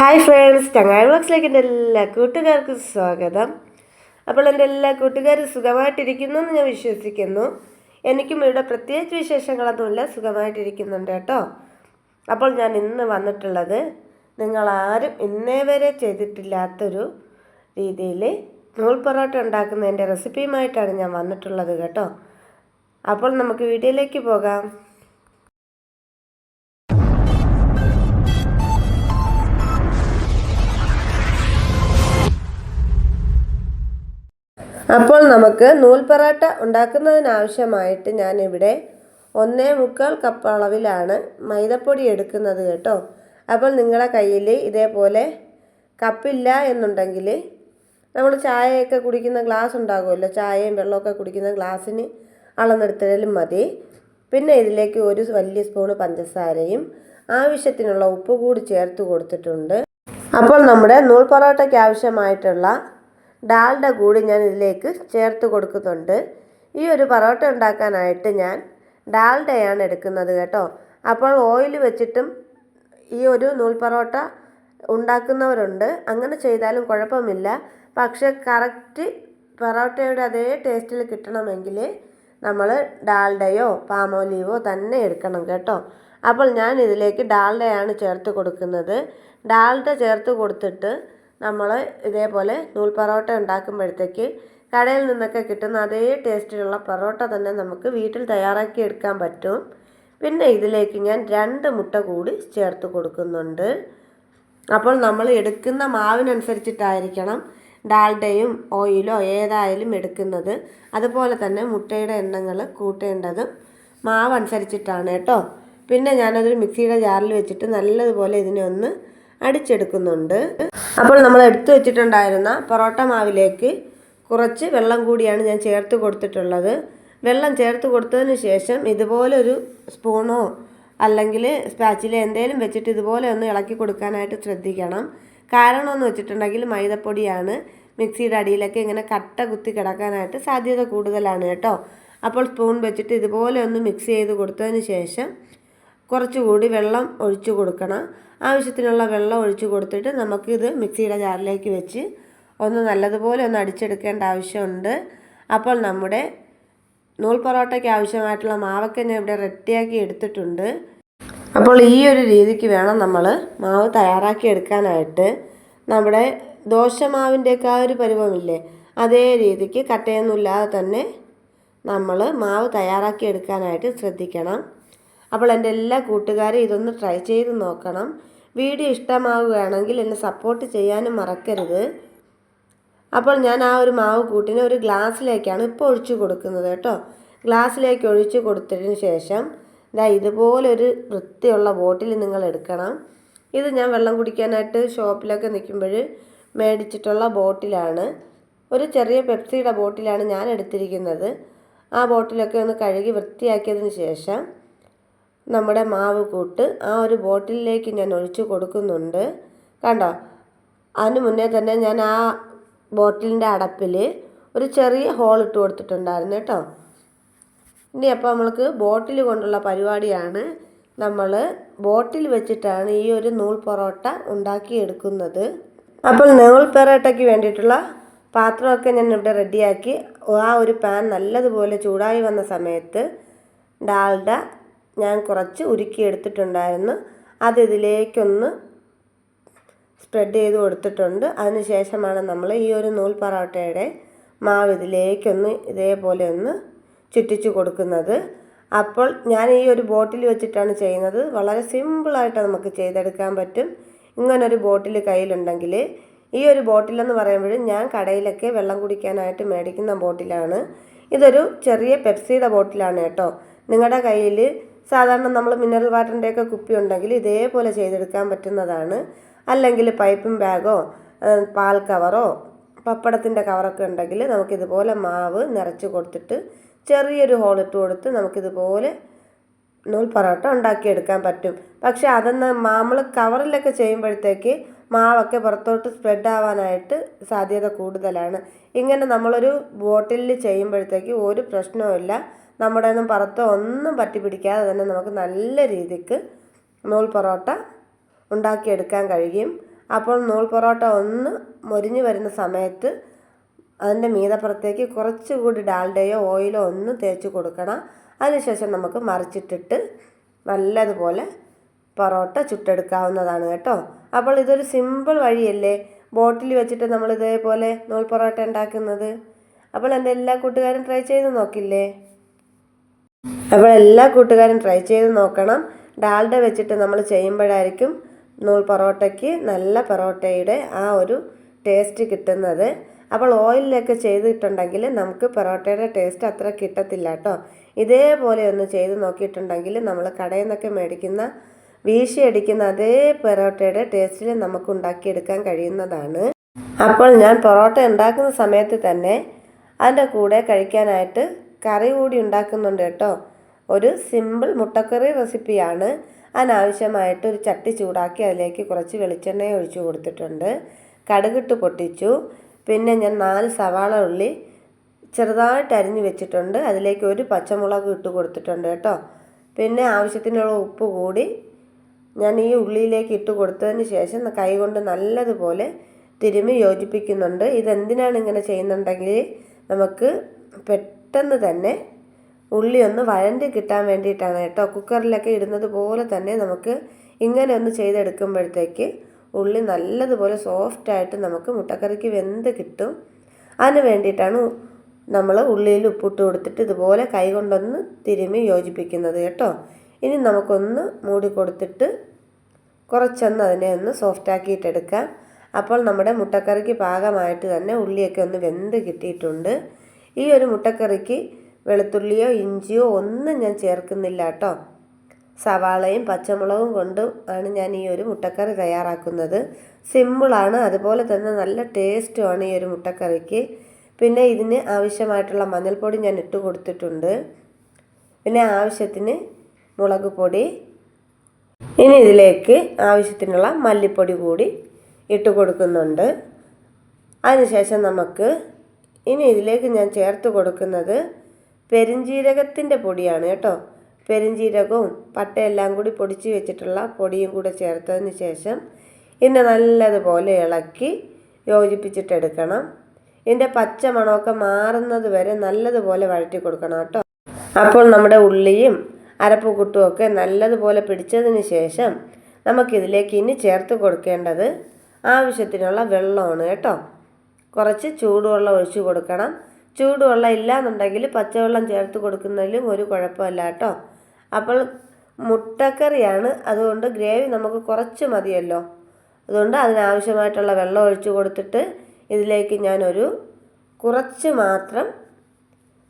Hi friends ചങ്ങായി ബോക്സിലേക്ക് എന്റെ എല്ലാ കൂട്ടുകാർക്കും സ്വാഗതം. അപ്പോൾ എന്റെ എല്ലാ കൂട്ടുകാരും സുഖമായിട്ടിരിക്കുന്നു എന്ന് ഞാൻ വിശ്വസിക്കുന്നു. എനിക്കും ഇവിടെ പ്രത്യേകിച്ച് വിശേഷങ്ങളൊന്നുമില്ല സുഖമായിട്ടിരിക്കുന്നുണ്ട് കേട്ടോ. അപ്പോൾ ഞാൻ ഇന്ന് വന്നിട്ടുള്ളത് നിങ്ങളാരും ഇന്നേ വരെ ചെയ്തിട്ടില്ലാത്തൊരു രീതിയിൽ നൂൽ പൊറോട്ട ഉണ്ടാക്കുന്നതിന്റെ റെസിപ്പിയുമായിട്ടാണ് ഞാൻ വന്നിട്ടുള്ളത് കേട്ടോ. അപ്പോൾ നമുക്ക് വീഡിയോയിലേക്ക് പോകാം. അപ്പോൾ നമുക്ക് നൂൽ പൊറോട്ട ഉണ്ടാക്കുന്നതിനാവശ്യമായിട്ട് ഞാനിവിടെ ഒന്നേ മുക്കാൽ കപ്പ് അളവിലാണ് മൈദപ്പൊടി എടുക്കുന്നത് കേട്ടോ. അപ്പോൾ നിങ്ങളുടെ കയ്യിൽ ഇതേപോലെ കപ്പില്ല എന്നുണ്ടെങ്കിൽ നമ്മൾ ചായയൊക്കെ കുടിക്കുന്ന ഗ്ലാസ് ഉണ്ടാകുമല്ലോ ചായയും വെള്ളമൊക്കെ കുടിക്കുന്ന ഗ്ലാസ്സിന് അളന്നെടുത്താലും മതി. പിന്നെ ഇതിലേക്ക് ഒരു വലിയ സ്പൂണ് പഞ്ചസാരയും ആവശ്യത്തിനുള്ള ഉപ്പ് കൂടി ചേർത്ത് കൊടുത്തിട്ടുണ്ട്. അപ്പോൾ നമ്മുടെ നൂൽ പൊറോട്ടയ്ക്ക് ആവശ്യമായിട്ടുള്ള ഡാൽഡ കൂടി ഞാൻ ഇതിലേക്ക് ചേർത്ത് കൊടുക്കുന്നുണ്ട്. ഈ ഒരു പൊറോട്ട ഉണ്ടാക്കാനായിട്ട് ഞാൻ ഡാൽഡയാണ് എടുക്കുന്നത് കേട്ടോ. അപ്പോൾ ഓയിൽ വെച്ചിട്ടും ഈ ഒരു നൂൽ പൊറോട്ട ഉണ്ടാക്കുന്നവരുണ്ട്. അങ്ങനെ ചെയ്താലും കുഴപ്പമില്ല. പക്ഷെ കറക്റ്റ് പൊറോട്ടയുടെ അതേ ടേസ്റ്റിൽ കിട്ടണമെങ്കിൽ നമ്മൾ ഡാൽഡയോ പാമോലീവോ തന്നെ എടുക്കണം കേട്ടോ. അപ്പോൾ ഞാൻ ഇതിലേക്ക് ഡാൽഡയാണ് ചേർത്ത് കൊടുക്കുന്നത്. ഡാൽഡ ചേർത്ത് കൊടുത്തിട്ട് നമ്മൾ ഇതേപോലെ നൂൽ പൊറോട്ട ഉണ്ടാക്കുമ്പോഴത്തേക്ക് കടയിൽ നിന്നൊക്കെ കിട്ടുന്ന അതേ ടേസ്റ്റിലുള്ള പൊറോട്ട തന്നെ നമുക്ക് വീട്ടിൽ തയ്യാറാക്കി എടുക്കാൻ പറ്റും. പിന്നെ ഇതിലേക്ക് ഞാൻ രണ്ട് മുട്ട കൂടി ചേർത്ത് കൊടുക്കുന്നുണ്ട്. അപ്പോൾ നമ്മൾ എടുക്കുന്ന മാവിനനുസരിച്ചിട്ടായിരിക്കണം ഡാൽഡയും ഓയിലോ ഏതായാലും എടുക്കുന്നത്. അതുപോലെ തന്നെ മുട്ടയുടെ എണ്ണങ്ങൾ കൂട്ടേണ്ടതും മാവ് അനുസരിച്ചിട്ടാണ് കേട്ടോ. പിന്നെ ഞാനതൊരു മിക്സിയുടെ ജാറിൽ വെച്ചിട്ട് നല്ലതുപോലെ ഇതിനെ ഒന്ന് അടിച്ചെടുക്കുന്നുണ്ട്. അപ്പോൾ നമ്മൾ എടുത്തു വെച്ചിട്ടുണ്ടായിരുന്ന പൊറോട്ട മാവിലേക്ക് കുറച്ച് വെള്ളം കൂടിയാണ് ഞാൻ ചേർത്ത് കൊടുത്തിട്ടുള്ളത്. വെള്ളം ചേർത്ത് കൊടുത്തതിന് ശേഷം ഇതുപോലൊരു സ്പൂണോ അല്ലെങ്കിൽ സ്പാച്ചില എന്തെങ്കിലും വെച്ചിട്ട് ഇതുപോലെ ഒന്ന് ഇളക്കി കൊടുക്കാനായിട്ട് ശ്രദ്ധിക്കണം. കാരണം എന്ന് വെച്ചിട്ടുണ്ടെങ്കിൽ മൈദപ്പൊടിയാണ്. മിക്സിയുടെ അടിയിലൊക്കെ ഇങ്ങനെ കട്ട കുത്തി കിടക്കാനായിട്ട് സാധ്യത കൂടുതലാണ് കേട്ടോ. അപ്പോൾ സ്പൂൺ വെച്ചിട്ട് ഇതുപോലെ ഒന്ന് മിക്സ് ചെയ്ത് കൊടുത്തതിന് ശേഷം കുറച്ചുകൂടി വെള്ളം ഒഴിച്ചു കൊടുക്കണം. ആവശ്യത്തിനുള്ള വെള്ളം ഒഴിച്ചു കൊടുത്തിട്ട് നമുക്കിത് മിക്സിയുടെ ജാറിലേക്ക് വെച്ച് ഒന്ന് നല്ലതുപോലെ ഒന്ന് അടിച്ചെടുക്കേണ്ട ആവശ്യമുണ്ട്. അപ്പോൾ നമ്മുടെ നൂൽ പൊറോട്ടയ്ക്ക് ആവശ്യമായിട്ടുള്ള മാവൊക്കെ ഞാൻ ഇവിടെ റെഡിയാക്കി എടുത്തിട്ടുണ്ട്. അപ്പോൾ ഈ ഒരു രീതിക്ക് വേണം നമ്മൾ മാവ് തയ്യാറാക്കി എടുക്കാനായിട്ട്. നമ്മുടെ ദോശമാവിന്റെയൊക്കെ ആ ഒരു പരുവമില്ലേ അതേ രീതിക്ക് കട്ടയൊന്നുമില്ലാതെ തന്നെ നമ്മൾ മാവ് തയ്യാറാക്കി എടുക്കാനായിട്ട് ശ്രദ്ധിക്കണം. അപ്പോൾ എന്റെ എല്ലാ കൂട്ടുകാരും ഇതൊന്ന് ട്രൈ ചെയ്ത് നോക്കണം. വീഡിയോ ഇഷ്ടമാവുകയാണെങ്കിൽ എന്നെ സപ്പോർട്ട് ചെയ്യാനും മറക്കരുത്. അപ്പോൾ ഞാൻ ആ ഒരു മാവ് കൂട്ടിനെ ഒരു ഗ്ലാസ്സിലേക്കാണ് ഇപ്പോൾ ഒഴിച്ചു കൊടുക്കുന്നത് കേട്ടോ. ഗ്ലാസ്സിലേക്ക് ഒഴിച്ചു കൊടുത്തതിന് ശേഷം ഇതാ ഇതുപോലൊരു വൃത്തിയുള്ള ബോട്ടിൽ നിങ്ങൾ എടുക്കണം. ഇത് ഞാൻ വെള്ളം കുടിക്കാനായിട്ട് ഷോപ്പിലൊക്കെ നിൽക്കുമ്പോൾ മേടിച്ചിട്ടുള്ള ബോട്ടിലാണ്. ഒരു ചെറിയ പെപ്സിയുടെ ബോട്ടിലാണ് ഞാൻ എടുത്തിരിക്കുന്നത്. ആ ബോട്ടിലൊക്കെ ഒന്ന് കഴുകി വൃത്തിയാക്കിയതിന് ശേഷം നമ്മുടെ മാവ് കൂട്ട് ആ ഒരു ബോട്ടിലിലേക്ക് ഞാൻ ഒഴിച്ചു കൊടുക്കുന്നുണ്ട്. കണ്ടോ? അതിന് മുന്നേ തന്നെ ഞാൻ ആ ബോട്ടിലിന്റെ അടപ്പിൽ ഒരു ചെറിയ ഹോൾ ഇട്ട് കൊടുത്തിട്ടുണ്ടായിരുന്നു കേട്ടോ. ഇനി അപ്പോൾ നമ്മൾക്ക് ബോട്ടിൽ കൊണ്ടുള്ള പരിപാടിയാണ് നമ്മൾ ബോട്ടിൽ വെച്ചിട്ടാണ് ഈ ഒരു നൂൽ പൊറോട്ട ഉണ്ടാക്കിയെടുക്കുന്നത്. അപ്പോൾ നൂൽ പൊറോട്ടയ്ക്ക് വേണ്ടിയിട്ടുള്ള പാത്രമൊക്കെ ഞാൻ ഇവിടെ റെഡിയാക്കി. ആ ഒരു പാൻ നല്ലതുപോലെ ചൂടായി വന്ന സമയത്ത് ഡാൽഡ ഞാൻ കുറച്ച് ഉരുക്കിയെടുത്തിട്ടുണ്ടായിരുന്നു അത് സ്പ്രെഡ് ചെയ്ത് കൊടുത്തിട്ടുണ്ട്. അതിനുശേഷമാണ് നമ്മൾ ഈ ഒരു നൂൽ പൊറോട്ടയുടെ മാവ് ഇതിലേക്കൊന്ന് ഇതേപോലെ ഒന്ന് ചുറ്റിച്ച് കൊടുക്കുന്നത്. അപ്പോൾ ഞാൻ ഈ ഒരു ബോട്ടിൽ വെച്ചിട്ടാണ് ചെയ്യുന്നത്. വളരെ സിമ്പിളായിട്ട് നമുക്ക് ചെയ്തെടുക്കാൻ പറ്റും. ഇങ്ങനൊരു ബോട്ടിൽ കയ്യിലുണ്ടെങ്കിൽ ഈ ഒരു ബോട്ടിലെന്ന് പറയുമ്പോഴും ഞാൻ കടയിലൊക്കെ വെള്ളം കുടിക്കാനായിട്ട് മേടിക്കുന്ന ബോട്ടിലാണ്. ഇതൊരു ചെറിയ പെപ്സിയുടെ ബോട്ടിലാണ് കേട്ടോ. നിങ്ങളുടെ കയ്യിൽ സാധാരണ നമ്മൾ മിനറൽ വാട്ടറിന്റെയൊക്കെ കുപ്പി ഉണ്ടെങ്കിൽ ഇതേപോലെ ചെയ്തെടുക്കാൻ പറ്റുന്നതാണ്. അല്ലെങ്കിൽ പൈപ്പും ബാഗോ പാൽ കവറോ പപ്പടത്തിന്റെ കവറൊക്കെ ഉണ്ടെങ്കിൽ നമുക്കിതുപോലെ മാവ് നിറച്ച് കൊടുത്തിട്ട് ചെറിയൊരു ഹോളിട്ട് കൊടുത്ത് നമുക്കിതുപോലെ നൂൽ പൊറോട്ട ഉണ്ടാക്കിയെടുക്കാൻ പറ്റും. പക്ഷെ അതെന്ന് നമ്മൾ കവറിലൊക്കെ ചെയ്യുമ്പോഴത്തേക്ക് മാവൊക്കെ പുറത്തോട്ട് സ്പ്രെഡ് ആവാനായിട്ട് സാധ്യത കൂടുതലാണ്. ഇങ്ങനെ നമ്മളൊരു ബോട്ടിലിൽ ചെയ്യുമ്പോഴത്തേക്ക് ഒരു പ്രശ്നവുമില്ല നമ്മുടെ ഒന്നും പുറത്തോ ഒന്നും പറ്റി പിടിക്കാതെ തന്നെ നമുക്ക് നല്ല രീതിക്ക് നൂൽ പൊറോട്ട ഉണ്ടാക്കിയെടുക്കാൻ കഴിയും. അപ്പോൾ നൂൽ പൊറോട്ട ഒന്ന് മൊരിഞ്ഞു വരുന്ന സമയത്ത് അതിന്റെ മീതപ്പുറത്തേക്ക് കുറച്ചുകൂടി ഡാൽഡയോ ഓയിലോ ഒന്ന് തേച്ച് കൊടുക്കണം. അതിനുശേഷം നമുക്ക് മറിച്ചിട്ടിട്ട് നല്ലതുപോലെ പൊറോട്ട ചുട്ടെടുക്കാവുന്നതാണ് കേട്ടോ. അപ്പോൾ ഇതൊരു സിമ്പിൾ വഴിയല്ലേ? ബോട്ടിൽ വെച്ചിട്ട് നമ്മൾ ഇതേപോലെ നൂൽ പൊറോട്ട ഉണ്ടാക്കുന്നത്. അപ്പോൾ എന്റെ എല്ലാ കൂട്ടുകാരും ട്രൈ ചെയ്ത് നോക്കില്ലേ? അപ്പോൾ എല്ലാ കൂട്ടുകാരും ട്രൈ ചെയ്ത് നോക്കണം. ഡാൽഡ വെച്ചിട്ട് നമ്മൾ ചെയ്യുമ്പോഴായിരിക്കും നൂൽ പൊറോട്ടയ്ക്ക് നല്ല പൊറോട്ടയുടെ ആ ഒരു ടേസ്റ്റ് കിട്ടുന്നത്. അപ്പോൾ ഓയിലിലൊക്കെ ചെയ്തിട്ടുണ്ടെങ്കിൽ നമുക്ക് പൊറോട്ടയുടെ ടേസ്റ്റ് അത്ര കിട്ടത്തില്ല കേട്ടോ. ഇതേപോലെ ഒന്ന് ചെയ്ത് നോക്കിയിട്ടുണ്ടെങ്കിൽ നമ്മൾ കടയിൽ നിന്നൊക്കെ മേടിക്കുന്ന വീശിയടിക്കുന്ന അതേ പൊറോട്ടയുടെ ടേസ്റ്റിൽ നമുക്ക് ഉണ്ടാക്കിയെടുക്കാൻ കഴിയുന്നതാണ്. അപ്പോൾ ഞാൻ പൊറോട്ട ഉണ്ടാക്കുന്ന സമയത്ത് തന്നെ അതിന്റെ കൂടെ കഴിക്കാനായിട്ട് കറി കൂടി ഉണ്ടാക്കുന്നുണ്ട് കേട്ടോ. ഒരു സിമ്പിൾ മുട്ടക്കറി റെസിപ്പിയാണ് അതിനാവശ്യമായിട്ട് ഒരു ചട്ടി ചൂടാക്കി അതിലേക്ക് കുറച്ച് വെളിച്ചെണ്ണ ഒഴിച്ചു കൊടുത്തിട്ടുണ്ട്. കടുകിട്ട് പൊട്ടിച്ചു. പിന്നെ ഞാൻ നാല് സവാള ഉള്ളി ചെറുതായിട്ട് അരിഞ്ഞു വെച്ചിട്ടുണ്ട്. അതിലേക്ക് ഒരു പച്ചമുളക് ഇട്ട് കൊടുത്തിട്ടുണ്ട് കേട്ടോ. പിന്നെ ആവശ്യത്തിനുള്ള ഉപ്പ് കൂടി ഞാൻ ഈ ഉള്ളിയിലേക്ക് ഇട്ട് കൊടുത്തതിന് ശേഷം കൈ കൊണ്ട് നല്ലതുപോലെ തിരുമി യോജിപ്പിക്കുന്നുണ്ട്. ഇതെന്തിനാണ് ഇങ്ങനെ ചെയ്യുന്നുണ്ടെങ്കിൽ നമുക്ക് പെട്ടെന്ന് തന്നെ ഉള്ളി ഒന്ന് വഴണ്ടി കിട്ടാൻ വേണ്ടിയിട്ടാണ് കേട്ടോ. കുക്കറിലൊക്കെ ഇടുന്നത് പോലെ തന്നെ നമുക്ക് ഇങ്ങനെ ഒന്ന് ചെയ്തെടുക്കുമ്പോഴത്തേക്ക് ഉള്ളി നല്ലതുപോലെ സോഫ്റ്റായിട്ട് നമുക്ക് മുട്ടക്കറിക്ക് വെന്ത് കിട്ടും. അതിന് വേണ്ടിയിട്ടാണ് നമ്മൾ ഉള്ളിയിൽ ഉപ്പിട്ട് കൊടുത്തിട്ട് ഇതുപോലെ കൈ കൊണ്ടൊന്ന് തിരുമ്മി യോജിപ്പിക്കുന്നത് കേട്ടോ. ഇനി നമുക്കൊന്ന് മൂടി കൊടുത്തിട്ട് കുറച്ചൊന്ന് അതിനെ ഒന്ന് സോഫ്റ്റാക്കിയിട്ടെടുക്കാം. അപ്പോൾ നമ്മുടെ മുട്ടക്കറിക്ക് പാകമായിട്ട് തന്നെ ഉള്ളിയൊക്കെ ഒന്ന് വെന്ത് കിട്ടിയിട്ടുണ്ട്. ഈ ഒരു മുട്ടക്കറിക്ക് വെളുത്തുള്ളിയോ ഇഞ്ചിയോ ഒന്നും ഞാൻ ചേർക്കുന്നില്ല കേട്ടോ. സവാളയും പച്ചമുളകും കൊണ്ട് ആണ് ഞാൻ ഈ ഒരു മുട്ടക്കറി തയ്യാറാക്കുന്നത്. സിമ്പിളാണ് അതുപോലെ തന്നെ നല്ല ടേസ്റ്റുമാണ് ഈ ഒരു മുട്ടക്കറിക്ക്. പിന്നെ ഇതിന് ആവശ്യമായിട്ടുള്ള മഞ്ഞൾപ്പൊടി ഞാൻ ഇട്ട് കൊടുത്തിട്ടുണ്ട്. പിന്നെ ആവശ്യത്തിന് മുളക് പൊടി. ഇനി ഇതിലേക്ക് ആവശ്യത്തിനുള്ള മല്ലിപ്പൊടി കൂടി ഇട്ട് കൊടുക്കുന്നുണ്ട്. അതിനുശേഷം നമുക്ക് ഇനി ഇതിലേക്ക് ഞാൻ ചേർത്ത് കൊടുക്കുന്നത് പെരിഞ്ജീരകത്തിന്റെ പൊടിയാണ് കേട്ടോ. പെരിഞ്ജീരകവും പട്ടയെല്ലാം കൂടി പൊടിച്ച് വെച്ചിട്ടുള്ള പൊടിയും കൂടെ ചേർത്തതിന് ശേഷം ഇതിനെ നല്ലതുപോലെ ഇളക്കി യോജിപ്പിച്ചിട്ടെടുക്കണം. ഇതിന്റെ പച്ച മണമൊക്കെ മാറുന്നത് വരെ നല്ലതുപോലെ വഴറ്റി കൊടുക്കണം കേട്ടോ. അപ്പോൾ നമ്മുടെ ഉള്ളിയും അരപ്പുകുട്ടും ഒക്കെ നല്ലതുപോലെ പിടിച്ചതിന് ശേഷം നമുക്കിതിലേക്ക് ഇനി ചേർത്ത് കൊടുക്കേണ്ടത് ആവശ്യത്തിനുള്ള വെള്ളമാണ് കേട്ടോ. കുറച്ച് ചൂടുവെള്ളം ഒഴിച്ച് കൊടുക്കണം. ചൂടുവെള്ളം ഇല്ല എന്നുണ്ടെങ്കിൽ പച്ചവെള്ളം ചേർത്ത് കൊടുക്കുന്നതിലും ഒരു കുഴപ്പമില്ല കേട്ടോ. അപ്പോൾ മുട്ടക്കറിയാണ്. അതുകൊണ്ട് ഗ്രേവി നമുക്ക് കുറച്ച് മതിയല്ലോ. അതുകൊണ്ട് അതിനാവശ്യമായിട്ടുള്ള വെള്ളം ഒഴിച്ച് കൊടുത്തിട്ട് ഇതിലേക്ക് ഞാനൊരു കുറച്ച് മാത്രം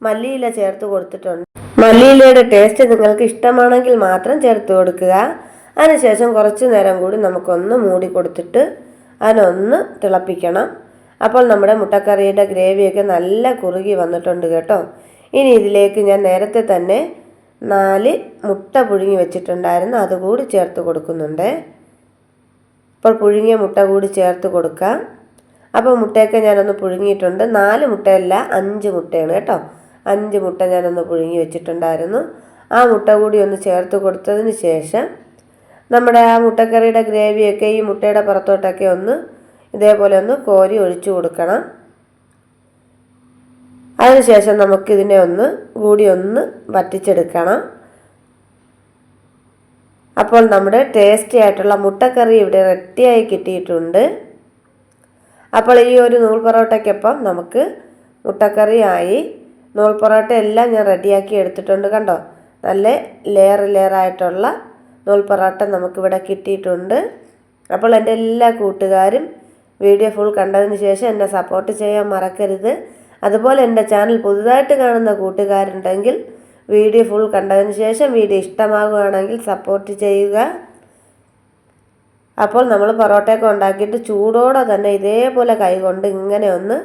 മല്ലിയില ചേർത്ത് കൊടുത്തിട്ടുണ്ട്. മല്ലിയിലയുടെ ടേസ്റ്റ് നിങ്ങൾക്ക് ഇഷ്ടമാണെങ്കിൽ മാത്രം ചേർത്ത് കൊടുക്കുക. അതിനുശേഷം കുറച്ച് നേരം കൂടി നമുക്കൊന്ന് മൂടി കൊടുത്തിട്ട് അതിനൊന്ന് തിളപ്പിക്കണം. അപ്പോൾ നമ്മുടെ മുട്ടക്കറിയുടെ ഗ്രേവിയൊക്കെ നല്ല കുറുകി വന്നിട്ടുണ്ട് കേട്ടോ. ഇനി ഇതിലേക്ക് ഞാൻ നേരത്തെ തന്നെ നാല് മുട്ട പുഴുങ്ങി വെച്ചിട്ടുണ്ടായിരുന്നു. അതുകൂടി ചേർത്ത് കൊടുക്കുന്നുണ്ട്. ഇപ്പോൾ പുഴുങ്ങിയ മുട്ട കൂടി ചേർത്ത് കൊടുക്കാം. അപ്പോൾ മുട്ടയൊക്കെ ഞാനൊന്ന് പുഴുങ്ങിയിട്ടുണ്ട്. നാല് മുട്ടയല്ല അഞ്ച് മുട്ടയാണ് കേട്ടോ. അഞ്ച് മുട്ട ഞാനൊന്ന് പുഴുങ്ങി വെച്ചിട്ടുണ്ടായിരുന്നു. ആ മുട്ട കൂടി ഒന്ന് ചേർത്ത് കൊടുത്തതിന് ശേഷം നമ്മുടെ ആ മുട്ടക്കറിയുടെ ഗ്രേവിയൊക്കെ ഈ മുട്ടയുടെ പുറത്തോട്ടൊക്കെ ഒന്ന് ഇതേപോലെ ഒന്ന് കോരി ഒഴിച്ചു കൊടുക്കണം. അതിനുശേഷം നമുക്കിതിനെ ഒന്ന് കൂടി ഒന്ന് വറ്റിച്ചെടുക്കണം. അപ്പോൾ നമ്മുടെ ടേസ്റ്റി ആയിട്ടുള്ള മുട്ടക്കറി ഇവിടെ റെഡിയായി കിട്ടിയിട്ടുണ്ട്. അപ്പോൾ ഈ ഒരു നൂൽ പൊറോട്ടയ്ക്കൊപ്പം നമുക്ക് മുട്ടക്കറിയായി നൂൽ പൊറോട്ട എല്ലാം ഞാൻ റെഡിയാക്കി എടുത്തിട്ടുണ്ട് കണ്ടോ? നല്ല ലെയർ ലെയറായിട്ടുള്ള നൂൽ പൊറോട്ട നമുക്കിവിടെ കിട്ടിയിട്ടുണ്ട്. അപ്പോൾ എന്റെ എല്ലാ കൂട്ടുകാരും വീഡിയോ ഫുൾ കണ്ടതിന് ശേഷം എന്നെ സപ്പോർട്ട് ചെയ്യാൻ മറക്കരുത്. അതുപോലെ എന്റെ ചാനൽ പുതുതായിട്ട് കാണുന്ന കൂട്ടുകാരുണ്ടെങ്കിൽ വീഡിയോ ഫുൾ കണ്ടതിന് ശേഷം വീഡിയോ ഇഷ്ടമാകുകയാണെങ്കിൽ സപ്പോർട്ട് ചെയ്യുക. അപ്പോൾ നമ്മൾ പൊറോട്ടയൊക്കെ ഉണ്ടാക്കിയിട്ട് ചൂടോടെ തന്നെ ഇതേപോലെ കൈകൊണ്ട് ഇങ്ങനെ ഒന്ന്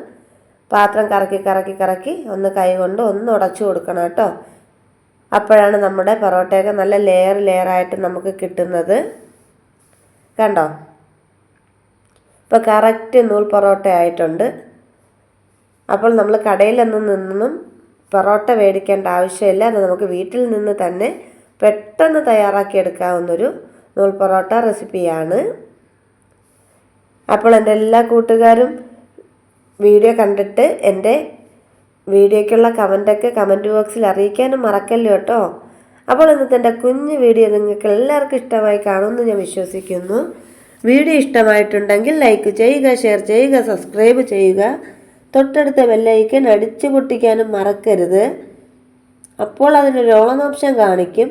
പാത്രം കറക്കി കറക്കി കറക്കി ഒന്ന് കൈകൊണ്ട് ഒന്ന് ഉടച്ചു കൊടുക്കണം കേട്ടോ. അപ്പോഴാണ് നമ്മുടെ പൊറോട്ടയൊക്കെ നല്ല ലെയർ ലെയറായിട്ട് നമുക്ക് കിട്ടുന്നത്. കണ്ടോ? ഇപ്പോൾ കറക്റ്റ് നൂൽ പൊറോട്ട ആയിട്ടുണ്ട്. അപ്പോൾ നമ്മൾ കടയിലൊന്നും നിന്നും പൊറോട്ട മേടിക്കേണ്ട ആവശ്യമില്ല. അത് നമുക്ക് വീട്ടിൽ നിന്ന് തന്നെ പെട്ടെന്ന് തയ്യാറാക്കിയെടുക്കാവുന്നൊരു നൂൽ പൊറോട്ട റെസിപ്പിയാണ്. അപ്പോൾ എന്റെ എല്ലാ കൂട്ടുകാരും വീഡിയോ കണ്ടിട്ട് എന്റെ വീഡിയോയ്ക്കുള്ള കമന്റൊക്കെ കമന്റ് ബോക്സിൽ അറിയിക്കാനും മറക്കല്ലോ കേട്ടോ. അപ്പോൾ ഇന്നത്തെ എന്റെ കുഞ്ഞു വീഡിയോ നിങ്ങൾക്ക് എല്ലാവർക്കും ഇഷ്ടമായി കാണുമെന്ന് ഞാൻ വിശ്വസിക്കുന്നു. വീഡിയോ ഇഷ്ടമായിട്ടുണ്ടെങ്കിൽ ലൈക്ക് ചെയ്യുക ഷെയർ ചെയ്യുക സബ്സ്ക്രൈബ് ചെയ്യുക. തൊട്ടടുത്ത ബെല്ലൈക്കൻ അടിച്ചു പൊട്ടിക്കാനും മറക്കരുത്. അപ്പോൾ അതിനൊരു ഓൺ ഓപ്ഷൻ കാണിക്കും.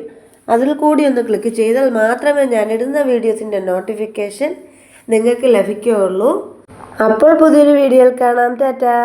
അതിൽ കൂടി ഒന്ന് ക്ലിക്ക് ചെയ്താൽ മാത്രമേ ഞാൻ ഇടുന്ന വീഡിയോസിന്റെ നോട്ടിഫിക്കേഷൻ നിങ്ങൾക്ക് ലഭിക്കുകയുള്ളൂ. അപ്പോൾ പുതിയൊരു വീഡിയോയിൽ കാണാം. ടാറ്റാ.